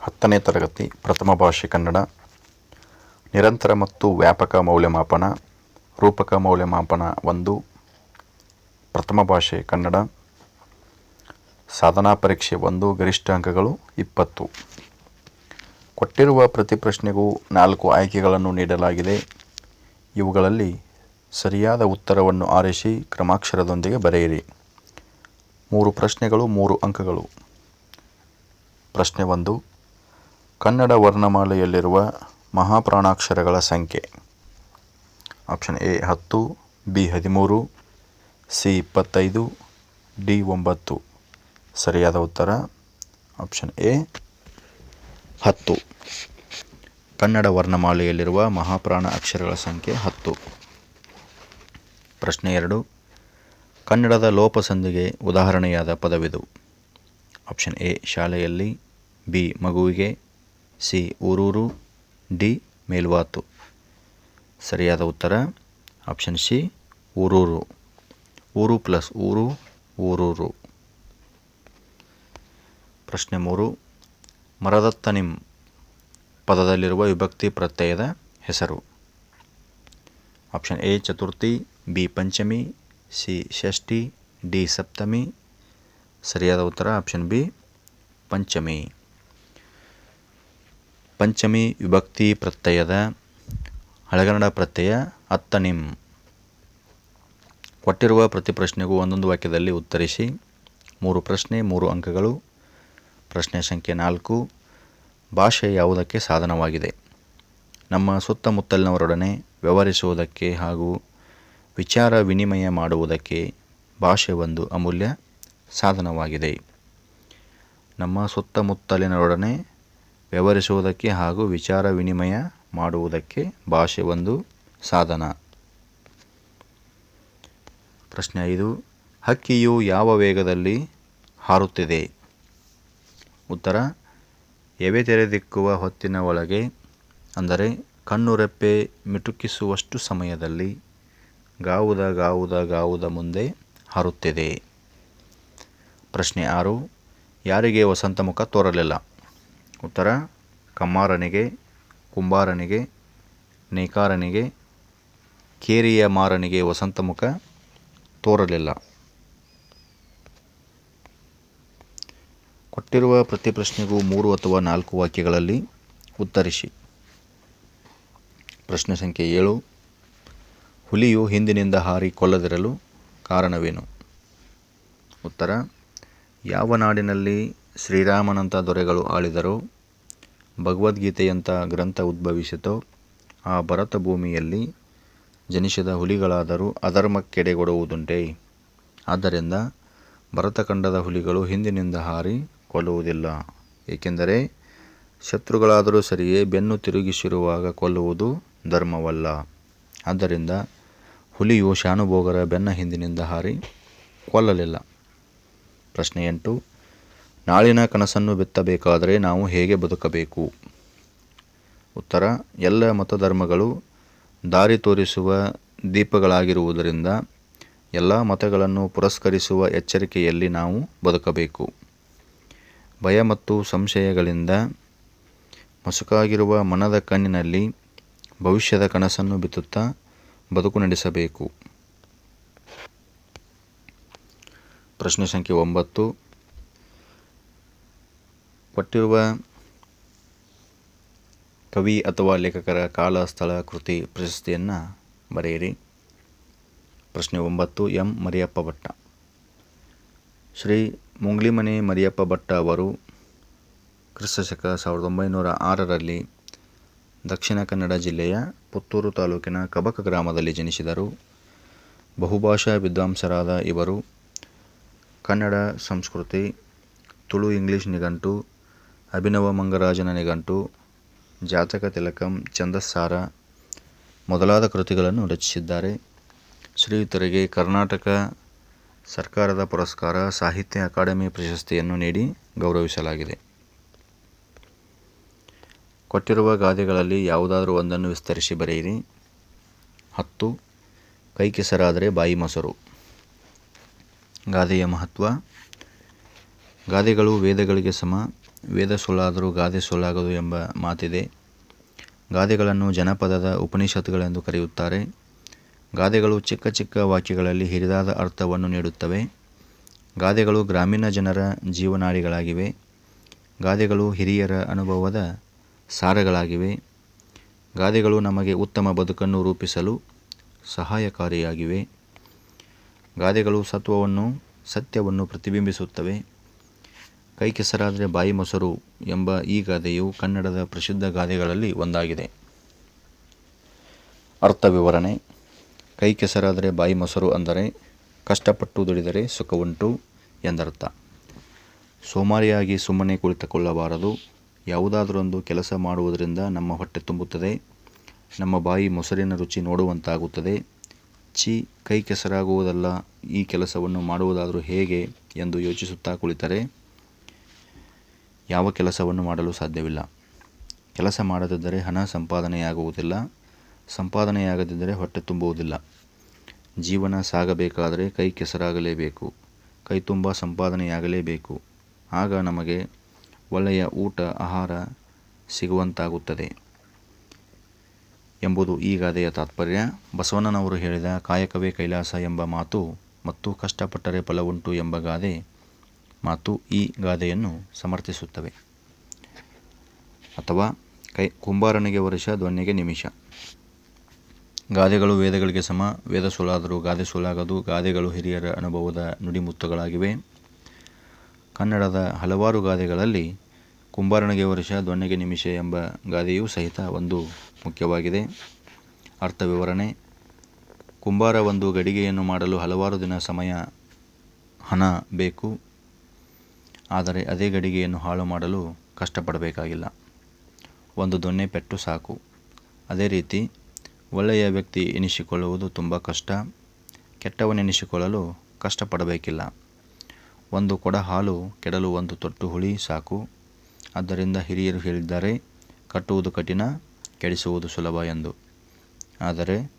ಹತ್ತನೇ ತರಗತಿ ಪ್ರಥಮ ಭಾಷೆ ಕನ್ನಡ. ನಿರಂತರ ಮತ್ತು ವ್ಯಾಪಕ ಮೌಲ್ಯಮಾಪನ, ರೂಪಕ ಮೌಲ್ಯಮಾಪನ ಒಂದು, ಪ್ರಥಮ ಭಾಷೆ ಕನ್ನಡ. ಸಾಧನಾ ಪರೀಕ್ಷೆ ಒಂದು, ಗರಿಷ್ಠ ಅಂಕಗಳು ಇಪ್ಪತ್ತು. ಕೊಟ್ಟಿರುವ ಪ್ರತಿ ಪ್ರಶ್ನೆಗೂ ನಾಲ್ಕು ಆಯ್ಕೆಗಳನ್ನು ನೀಡಲಾಗಿದೆ. ಇವುಗಳಲ್ಲಿ ಸರಿಯಾದ ಉತ್ತರವನ್ನು ಆರಿಸಿ ಕ್ರಮಾಕ್ಷರದೊಂದಿಗೆ ಬರೆಯಿರಿ. ಮೂರು ಪ್ರಶ್ನೆಗಳು, ಮೂರು ಅಂಕಗಳು. ಪ್ರಶ್ನೆ ಒಂದು ಕನ್ನಡ ವರ್ಣಮಾಲೆಯಲ್ಲಿರುವ ಮಹಾಪ್ರಾಣಾಕ್ಷರಗಳ ಸಂಖ್ಯೆ. ಆಪ್ಷನ್ ಎ ಹತ್ತು, ಬಿ ಹದಿಮೂರು, ಸಿ ಇಪ್ಪತ್ತೈದು, ಡಿ ಒಂಬತ್ತು. ಸರಿಯಾದ ಉತ್ತರ? ಆಪ್ಷನ್ ಎ ಹತ್ತು. ಕನ್ನಡ ವರ್ಣಮಾಲೆಯಲ್ಲಿರುವ ಮಹಾಪ್ರಾಣ ಅಕ್ಷರಗಳ ಸಂಖ್ಯೆ ಹತ್ತು. ಪ್ರಶ್ನೆ ಎರಡು. ಕನ್ನಡದ ಲೋಪಸಂಧಿಗೆ ಉದಾಹರಣೆಯಾದ ಪದವಿದು. ಆಪ್ಷನ್ ಎ ಶಾಲೆಯಲ್ಲಿ, ಬಿ ಮಗುವಿಗೆ ಸಿ ಊರೂರು, ಡಿ ಮೇಲ್ವಾತು. ಸರಿಯಾದ ಉತ್ತರ, ಆಪ್ಷನ್ ಸಿ ಊರೂರು. ಊರು ಪ್ಲಸ್ ಊರು, ಊರೂರು. ಪ್ರಶ್ನೆ ಮೂರು, ಮರದತ್ತ ನಿಮ್ ಪದದಲ್ಲಿರುವ ವಿಭಕ್ತಿ ಪ್ರತ್ಯಯದ ಹೆಸರು. ಆಪ್ಷನ್ ಎ, ಚತುರ್ಥಿ, ಬಿ, ಪಂಚಮಿ, ಸಿ, ಷಷ್ಠಿ, ಡಿ, ಸಪ್ತಮಿ. ಸರಿಯಾದ ಉತ್ತರ, ಆಪ್ಷನ್ ಬಿ, ಪಂಚಮಿ. ಪಂಚಮಿ ವಿಭಕ್ತಿ ಪ್ರತ್ಯಯದ ಹಳೆಗನ್ನಡ ಪ್ರತ್ಯಯ ಅತ್ತನಿಂ ಕೊಟ್ಟಿರುವ ಪ್ರತಿ ಪ್ರಶ್ನೆಗೂ ಒಂದೊಂದು ವಾಕ್ಯದಲ್ಲಿ ಉತ್ತರಿಸಿ. ಮೂರು ಪ್ರಶ್ನೆ, ಮೂರು ಅಂಕಗಳು. ಪ್ರಶ್ನೆ ಸಂಖ್ಯೆ ನಾಲ್ಕು. ಭಾಷೆ ಯಾವುದಕ್ಕೆ ಸಾಧನವಾಗಿದೆ? ನಮ್ಮ ಸುತ್ತಮುತ್ತಲಿನವರೊಡನೆ ವ್ಯವಹರಿಸುವುದಕ್ಕೆ ಹಾಗೂ ವಿಚಾರ ವಿನಿಮಯ ಮಾಡುವುದಕ್ಕೆ ಭಾಷೆ ಒಂದು ಅಮೂಲ್ಯ ಸಾಧನವಾಗಿದೆ. ನಮ್ಮ ಸುತ್ತಮುತ್ತಲಿನರೊಡನೆ ವ್ಯವಹರಿಸುವುದಕ್ಕೆ ಹಾಗೂ ವಿಚಾರ ವಿನಿಮಯ ಮಾಡುವುದಕ್ಕೆ ಭಾಷೆ ಒಂದು ಸಾಧನ. ಪ್ರಶ್ನೆ ಐದು, ಹಕ್ಕಿಯು ಯಾವ ವೇಗದಲ್ಲಿ ಹಾರುತ್ತಿದೆ? ಉತ್ತರ, ಎವೆ ತೆರೆದಿಕ್ಕುವ ಹೊತ್ತಿನ ಒಳಗೆ, ಅಂದರೆ ಕಣ್ಣುರೆಪ್ಪೆ ಮಿಟುಕಿಸುವಷ್ಟು ಸಮಯದಲ್ಲಿ ಗಾವುದ ಗಾವುದ ಗಾವುದ ಮುಂದೆ ಹಾರುತ್ತಿದೆ. ಪ್ರಶ್ನೆ ಆರು, ಯಾರಿಗೆ ವಸಂತ ಮುಖ ತೋರಲಿಲ್ಲ? ಉತ್ತರ, ಕಮ್ಮಾರನಿಗೆ, ಕುಂಬಾರನಿಗೆ, ನೇಕಾರನಿಗೆ ಕೇರಿಯ ಮಾರನಿಗೆ ವಸಂತ ಮುಖ ತೋರಲಿಲ್ಲ. ಕೊಟ್ಟಿರುವ ಪ್ರತಿ ಪ್ರಶ್ನೆಗೂ ಮೂರು ಅಥವಾ ನಾಲ್ಕು ವಾಕ್ಯಗಳಲ್ಲಿ ಉತ್ತರಿಸಿ. ಪ್ರಶ್ನೆ ಸಂಖ್ಯೆ ಏಳು. ಹುಲಿಯು ಹಿಂದಿನಿಂದ ಹಾರಿ ಕೊಲ್ಲದಿರಲು ಕಾರಣವೇನು? ಉತ್ತರ, ಯಾವ ನಾಡಿನಲ್ಲಿ ಶ್ರೀರಾಮನಂಥ ದೊರೆಗಳು ಆಳಿದರು. ಭಗವದ್ಗೀತೆಯಂಥ ಗ್ರಂಥ ಉದ್ಭವಿಸಿತೋ. ಆ ಭರತ ಭೂಮಿಯಲ್ಲಿ ಜನಿಸಿದ ಹುಲಿಗಳಾದರೂ ಅಧರ್ಮಕ್ಕೆಡೆಗೊಡುವುದುಂಟೇ. ಆದ್ದರಿಂದ ಭರತಖಂಡದ ಹುಲಿಗಳು ಹಿಂದಿನಿಂದ ಹಾರಿ ಕೊಲ್ಲುವುದಿಲ್ಲ. ಏಕೆಂದರೆ ಶತ್ರುಗಳಾದರೂ ಸರಿಯೇ ಬೆನ್ನು ತಿರುಗಿಸಿರುವಾಗ ಕೊಲ್ಲುವುದು ಧರ್ಮವಲ್ಲ. ಆದ್ದರಿಂದ ಹುಲಿಯು ಶಾನುಭೋಗರ ಬೆನ್ನ ಹಿಂದಿನಿಂದ ಹಾರಿ ಕೊಲ್ಲಲಿಲ್ಲ. ಪ್ರಶ್ನೆ ಎಂಟು ನಾಳಿನ ಕನಸನ್ನು ಬಿತ್ತಬೇಕಾದರೆ ನಾವು ಹೇಗೆ ಬದುಕಬೇಕು? ಉತ್ತರ, ಎಲ್ಲ ಮತಧರ್ಮಗಳು ದಾರಿ ತೋರಿಸುವ ದೀಪಗಳಾಗಿರುವುದರಿಂದ ಎಲ್ಲ ಮತಗಳನ್ನು ಪುರಸ್ಕರಿಸುವ ಎಚ್ಚರಿಕೆಯಲ್ಲಿ ನಾವು ಬದುಕಬೇಕು. ಭಯ ಮತ್ತು ಸಂಶಯಗಳಿಂದ ಮಸುಕಾಗಿರುವ ಮನದ ಕಣ್ಣಿನಲ್ಲಿ ಭವಿಷ್ಯದ ಕನಸನ್ನು ಬಿತ್ತುತ್ತಾ ಬದುಕು ನಡೆಸಬೇಕು. ಪ್ರಶ್ನೆ ಸಂಖ್ಯೆ ಒಂಬತ್ತು ಕೊಟ್ಟಿರುವ ಕವಿ ಅಥವಾ ಲೇಖಕರ ಕಾಲ, ಸ್ಥಳ, ಕೃತಿ ಪ್ರಶಸ್ತಿಯನ್ನು ಬರೆಯಿರಿ. ಪ್ರಶ್ನೆ ಒಂಬತ್ತು, ಎಂ. ಮರಿಯಪ್ಪ ಭಟ್ಟ. ಶ್ರೀ ಮುಂಗ್ಲಿಮನೆ ಮರಿಯಪ್ಪ ಭಟ್ಟ ಅವರು ಕ್ರಿಸ್ತಶಕ ಸಾವಿರದ ಒಂಬೈನೂರ ಆರರಲ್ಲಿ ದಕ್ಷಿಣ ಕನ್ನಡ ಜಿಲ್ಲೆಯ ಪುತ್ತೂರು ತಾಲೂಕಿನ ಕಬಕ ಗ್ರಾಮದಲ್ಲಿ ಜನಿಸಿದರು. ಬಹುಭಾಷಾ ವಿದ್ವಾಂಸರಾದ ಇವರು ಕನ್ನಡ ಸಂಸ್ಕೃತಿ, ತುಳು ಇಂಗ್ಲಿಷ್ ನಿಘಂಟು ಅಭಿನವ ಮಂಗರಾಜನ ನಿಘಂಟು ಜಾತಕ ತಿಲಕಂ, ಛಂದಸ್ಸಾರ ಮೊದಲಾದ ಕೃತಿಗಳನ್ನು ರಚಿಸಿದ್ದಾರೆ. ಶ್ರೀಯುತರಿಗೆ ಕರ್ನಾಟಕ ಸರ್ಕಾರದ ಪುರಸ್ಕಾರ, ಸಾಹಿತ್ಯ ಅಕಾಡೆಮಿ ಪ್ರಶಸ್ತಿಯನ್ನು ನೀಡಿ ಗೌರವಿಸಲಾಗಿದೆ. ಕೊಟ್ಟಿರುವ ಗಾದೆಗಳಲ್ಲಿ ಯಾವುದಾದರೂ ಒಂದನ್ನು ವಿಸ್ತರಿಸಿ ಬರೆಯಿರಿ. ಹತ್ತು ಕೈ ಕೆಸರಾದರೆ ಬಾಯಿ ಮೊಸರು. ಗಾದೆಯ ಮಹತ್ವ, ಗಾದೆಗಳು ವೇದಗಳಿಗೆ ಸಮ ವೇದ ಸುಳ್ಳಾದರೂ ಗಾದೆ ಸುಳ್ಳಾಗದು ಎಂಬ ಮಾತಿದೆ. ಗಾದೆಗಳನ್ನು ಜನಪದದ ಉಪನಿಷತ್ತುಗಳೆಂದು ಕರೆಯುತ್ತಾರೆ. ಗಾದೆಗಳು ಚಿಕ್ಕ ಚಿಕ್ಕ ವಾಕ್ಯಗಳಲ್ಲಿ ಹಿರಿದಾದ ಅರ್ಥವನ್ನು ನೀಡುತ್ತವೆ. ಗಾದೆಗಳು ಗ್ರಾಮೀಣ ಜನರ ಜೀವನಾಡಿಗಳಾಗಿವೆ. ಗಾದೆಗಳು ಹಿರಿಯರ ಅನುಭವದ ಸಾರಗಳಾಗಿವೆ. ಗಾದೆಗಳು ನಮಗೆ ಉತ್ತಮ ಬದುಕನ್ನು ರೂಪಿಸಲು ಸಹಾಯಕಾರಿಯಾಗಿವೆ. ಗಾದೆಗಳು ಸತ್ವವನ್ನು, ಸತ್ಯವನ್ನು ಪ್ರತಿಬಿಂಬಿಸುತ್ತವೆ. ಕೈ ಕೆಸರಾದರೆ ಬಾಯಿ ಮೊಸರು ಎಂಬ ಈ ಗಾದೆಯು ಕನ್ನಡದ ಪ್ರಸಿದ್ಧ ಗಾದೆಗಳಲ್ಲಿ ಒಂದಾಗಿದೆ. ಅರ್ಥ ವಿವರಣೆ. ಕೈ ಕೆಸರಾದರೆ ಬಾಯಿ ಮೊಸರು ಅಂದರೆ ಕಷ್ಟಪಟ್ಟು ದುಡಿದರೆ ಸುಖವುಂಟು ಎಂದರ್ಥ. ಸೋಮಾರಿಯಾಗಿ ಸುಮ್ಮನೆ ಕುಳಿತುಕೊಳ್ಳಬಾರದು. ಯಾವುದಾದರೊಂದು ಕೆಲಸ ಮಾಡುವುದರಿಂದ ನಮ್ಮ ಹೊಟ್ಟೆ ತುಂಬುತ್ತದೆ. ನಮ್ಮ ಬಾಯಿ ಮೊಸರಿನ ರುಚಿ ನೋಡುವಂತಾಗುತ್ತದೆ. ಚಿ ಕೈ ಕೆಸರಾಗುವುದಲ್ಲ ಈ ಕೆಲಸವನ್ನು ಮಾಡುವುದಾದರೂ ಹೇಗೆ ಎಂದು ಯೋಚಿಸುತ್ತಾ ಕುಳಿತರೆ. ಯಾವ ಕೆಲಸವನ್ನು ಮಾಡಲು ಸಾಧ್ಯವಿಲ್ಲ. ಕೆಲಸ ಮಾಡದಿದ್ದರೆ ಹಣ ಸಂಪಾದನೆಯಾಗುವುದಿಲ್ಲ, ಸಂಪಾದನೆಯಾಗದಿದ್ದರೆ ಹೊಟ್ಟೆ ತುಂಬುವುದಿಲ್ಲ. ಜೀವನ ಸಾಗಬೇಕಾದರೆ ಕೈ ಕೆಸರಾಗಲೇಬೇಕು, ಕೈ ತುಂಬ ಸಂಪಾದನೆಯಾಗಲೇಬೇಕು. ಆಗ ನಮಗೆ ಒಳ್ಳೆಯ ಊಟ, ಆಹಾರ ಸಿಗುವಂತಾಗುತ್ತದೆ ಎಂಬುದು ಈ ಗಾದೆಯ ತಾತ್ಪರ್ಯ. ಬಸವಣ್ಣನವರು ಹೇಳಿದ ಕಾಯಕವೇ ಕೈಲಾಸ ಎಂಬ ಮಾತು ಮತ್ತು ಕಷ್ಟಪಟ್ಟರೆ ಫಲವುಂಟು ಎಂಬ ಗಾದೆ ಮಾತು ಈ ಗಾದೆಯನ್ನು ಸಮರ್ಥಿಸುತ್ತವೆ. ಅಥವಾ ಕೈ ಕುಂಬಾರನಿಗೆ ವರ್ಷ, ಧ್ವನಿಗೆ ನಿಮಿಷ. ಗಾದೆಗಳು ವೇದಗಳಿಗೆ ಸಮ, ವೇದ ಸುಲಾದರೂ ಗಾದೆ ಸುಲಾಗದು ಗಾದೆಗಳು ಹಿರಿಯರ ಅನುಭವದ ನುಡಿಮುತ್ತುಗಳಾಗಿವೆ. ಕನ್ನಡದ ಹಲವಾರು ಗಾದೆಗಳಲ್ಲಿ ಕುಂಬಾರನಿಗೆ ವರ್ಷ, ಧ್ವನಿಗೆ ನಿಮಿಷ ಎಂಬ ಗಾದೆಯೂ ಸಹಿತ ಒಂದು ಮುಖ್ಯವಾಗಿದೆ. ಅರ್ಥ ವಿವರಣೆ, ಕುಂಬಾರ ಒಂದು ಗಡಿಗೆಯನ್ನು ಮಾಡಲು ಹಲವಾರು ದಿನ ಸಮಯ ಹಣ ಬೇಕು. ಆದರೆ ಅದೇ ಗಡಿಗೆಯನ್ನು ಹಾಳು ಮಾಡಲು ಕಷ್ಟಪಡಬೇಕಾಗಿಲ್ಲ. ಒಂದು ದೊಣ್ಣೆ ಪೆಟ್ಟು ಸಾಕು. ಅದೇ ರೀತಿ, ಒಳ್ಳೆಯ ವ್ಯಕ್ತಿ ಎನಿಸಿಕೊಳ್ಳುವುದು ತುಂಬ ಕಷ್ಟ. ಕೆಟ್ಟವನೆನಿಸಿಕೊಳ್ಳಲು ಕಷ್ಟಪಡಬೇಕಿಲ್ಲ. ಒಂದು ಕೊಡ ಹಾಲು, ಕೆಡಲು ಒಂದು ತೊಟ್ಟು ಹುಳಿ ಸಾಕು. ಆದ್ದರಿಂದ ಹಿರಿಯರು ಹೇಳಿದ್ದಾರೆ, ಕಟ್ಟುವುದು ಕಠಿಣ, ಕೆಡಿಸುವುದು ಸುಲಭ ಎಂದು. ಆದರೆ,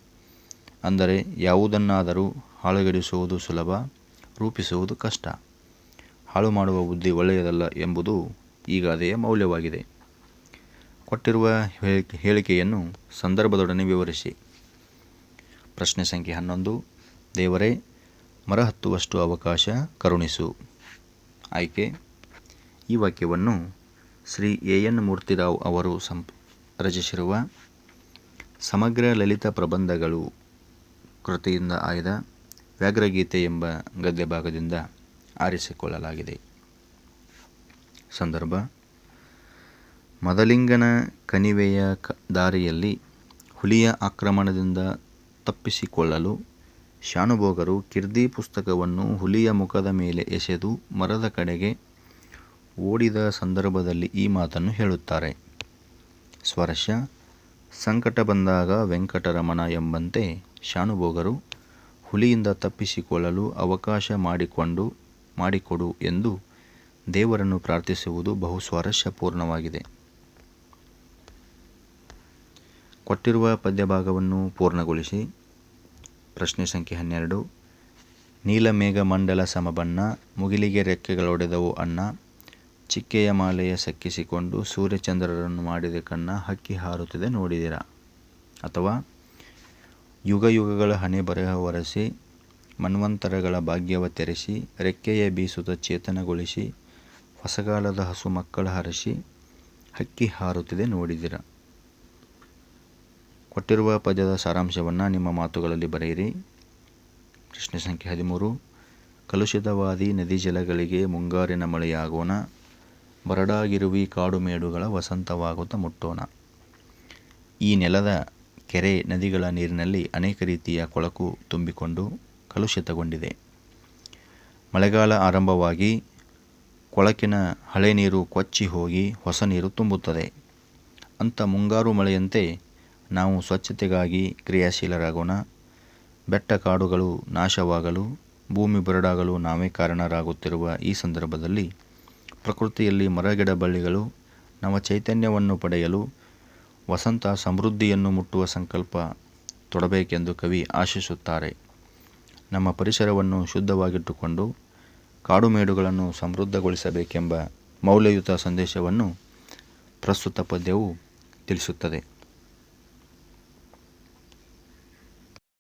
ಅಂದರೆ ಯಾವುದನ್ನಾದರೂ ಹಾಳುಗೆಡಿಸುವುದು ಸುಲಭ, ರೂಪಿಸುವುದು ಕಷ್ಟ. ಹಾಳು ಮಾಡುವ ಬುದ್ಧಿ ಒಳ್ಳೆಯದಲ್ಲ ಎಂಬುದು ಈಗ ಅದೇ ಮೌಲ್ಯವಾಗಿದೆ. ಕೊಟ್ಟಿರುವ ಹೇಳಿಕೆಯನ್ನು ಸಂದರ್ಭದೊಡನೆ ವಿವರಿಸಿ. ಪ್ರಶ್ನೆ ಸಂಖ್ಯೆ ಹನ್ನೊಂದು. ದೇವರೇ ಮರ ಹತ್ತುವಷ್ಟು ಅವಕಾಶ ಕರುಣಿಸು. ಆಯ್ಕೆ. ಈ ವಾಕ್ಯವನ್ನು ಶ್ರೀ ಎ ಎನ್ ಮೂರ್ತಿರಾವ್ ಅವರು ಸಂ ರಚಿಸಿರುವ ಸಮಗ್ರ ಲಲಿತ ಪ್ರಬಂಧಗಳು ಕೃತಿಯಿಂದ ಆಯ್ದ ವ್ಯಾಘ್ರಗೀತೆ ಎಂಬ ಗದ್ಯ ಭಾಗದಿಂದ ಆರಿಸಿಕೊಳ್ಳಲಾಗಿದೆ. ಸಂದರ್ಭ. ಮದಲಿಂಗನ ಕಣಿವೆಯ ದಾರಿಯಲ್ಲಿ ಹುಲಿಯ ಆಕ್ರಮಣದಿಂದ ತಪ್ಪಿಸಿಕೊಳ್ಳಲು ಶಾನುಭೋಗರು ಕಿರ್ದಿ ಪುಸ್ತಕವನ್ನು ಹುಲಿಯ ಮುಖದ ಮೇಲೆ ಎಸೆದು ಮರದ ಕಡೆಗೆ ಓಡಿದ ಸಂದರ್ಭದಲ್ಲಿ ಈ ಮಾತನ್ನು ಹೇಳುತ್ತಾರೆ. ಸ್ವರ್ಶ, ಸಂಕಟ ಬಂದಾಗ ವೆಂಕಟರಮಣ ಎಂಬಂತೆ ಶಾನುಭೋಗರು ಹುಲಿಯಿಂದ ತಪ್ಪಿಸಿಕೊಳ್ಳಲು ಅವಕಾಶ ಮಾಡಿಕೊಂಡು ಮಾಡಿಕೊಡು ಎಂದು ದೇವರನ್ನು ಪ್ರಾರ್ಥಿಸುವುದು ಬಹು ಸ್ವಾರಸ್ಯಪೂರ್ಣವಾಗಿದೆ ಕೊಟ್ಟಿರುವ ಪದ್ಯಭಾಗವನ್ನು ಪೂರ್ಣಗೊಳಿಸಿ. ಪ್ರಶ್ನೆ ಸಂಖ್ಯೆ ಹನ್ನೆರಡು. ನೀಲಮೇಘ ಮಂಡಲ ಸಮಬಣ್ಣ ಮುಗಿಲಿಗೆ ರೆಕ್ಕೆಗಳೊಡೆದವು ಅಣ್ಣ. ಚಿಕ್ಕೆಯ ಮಾಲೆಯ ಸಕ್ಕಿಸಿಕೊಂಡು ಸೂರ್ಯಚಂದ್ರರನ್ನು ಮಾಡಿದ ಕಣ್ಣ ಹಕ್ಕಿ ಹಾರುತ್ತದೆ ನೋಡಿದಿರ. ಅಥವಾ ಯುಗ ಯುಗಗಳ ಹಣೆ ಬರಹ ಒರೆಸಿ ಮನ್ವಂತರಗಳ ಭಾಗ್ಯವ ತೆರೆಸಿ, ರೆಕ್ಕೆಯ ಬೀಸುತ ಚೇತನಗೊಳಿಸಿ, ಹೊಸಗಾಲದ ಹಸು ಮಕ್ಕಳ ಹರಸಿ, ಹಕ್ಕಿ ಹಾರುತ್ತಿದೆ ನೋಡಿದಿರ. ಕೊಟ್ಟಿರುವ ಪದ್ಯದ ಸಾರಾಂಶವನ್ನು ನಿಮ್ಮ ಮಾತುಗಳಲ್ಲಿ ಬರೆಯಿರಿ. ಪ್ರಶ್ನೆ ಸಂಖ್ಯೆ ಹದಿಮೂರು. ಕಲುಷಿತವಾದಿ ನದಿ ಜಲಗಳಿಗೆ ಮುಂಗಾರಿನ ಮಳೆಯಾಗೋಣ, ಬರಡಾಗಿರುವಿ ಕಾಡು ಮೇಡುಗಳ ವಸಂತವಾಗುತ್ತಾ ಮುಟ್ಟೋಣ. ಈ ನೆಲದ ಕೆರೆ ನದಿಗಳ ನೀರಿನಲ್ಲಿ ಅನೇಕ ರೀತಿಯ ಕೊಳಕು ತುಂಬಿಕೊಂಡು ಕಲುಷಿತಗೊಂಡಿದೆ. ಮಳೆಗಾಲ ಆರಂಭವಾಗಿ ಕೊಳಕಿನ ಹಳೆ ನೀರು ಕೊಚ್ಚಿ ಹೋಗಿ ಹೊಸ ನೀರು ತುಂಬುತ್ತದೆ. ಅಂಥ ಮುಂಗಾರು ಮಳೆಯಂತೆ ನಾವು ಸ್ವಚ್ಛತೆಗಾಗಿ ಕ್ರಿಯಾಶೀಲರಾಗೋಣ. ಬೆಟ್ಟ ಕಾಡುಗಳು ನಾಶವಾಗಲು, ಭೂಮಿ ಬರಡಾಗಲು ನಾವೇ ಕಾರಣರಾಗುತ್ತಿರುವ ಈ ಸಂದರ್ಭದಲ್ಲಿ ಪ್ರಕೃತಿಯಲ್ಲಿ ಮರಗಿಡ ಬಳ್ಳಿಗಳು ನಮ್ಮ ಚೈತನ್ಯವನ್ನು ಪಡೆಯಲು ವಸಂತ ಸಮೃದ್ಧಿಯನ್ನು ಮುಟ್ಟುವ ಸಂಕಲ್ಪ ತೊಡಬೇಕೆಂದು ಕವಿ ಆಶಿಸುತ್ತಾರೆ. ನಮ್ಮ ಪರಿಸರವನ್ನು ಶುದ್ಧವಾಗಿಟ್ಟುಕೊಂಡು ಕಾಡುಮೇಡುಗಳನ್ನು ಸಮೃದ್ಧಗೊಳಿಸಬೇಕೆಂಬ ಮೌಲ್ಯಯುತ ಸಂದೇಶವನ್ನು ಪ್ರಸ್ತುತ ಪದ್ಯವು ತಿಳಿಸುತ್ತದೆ.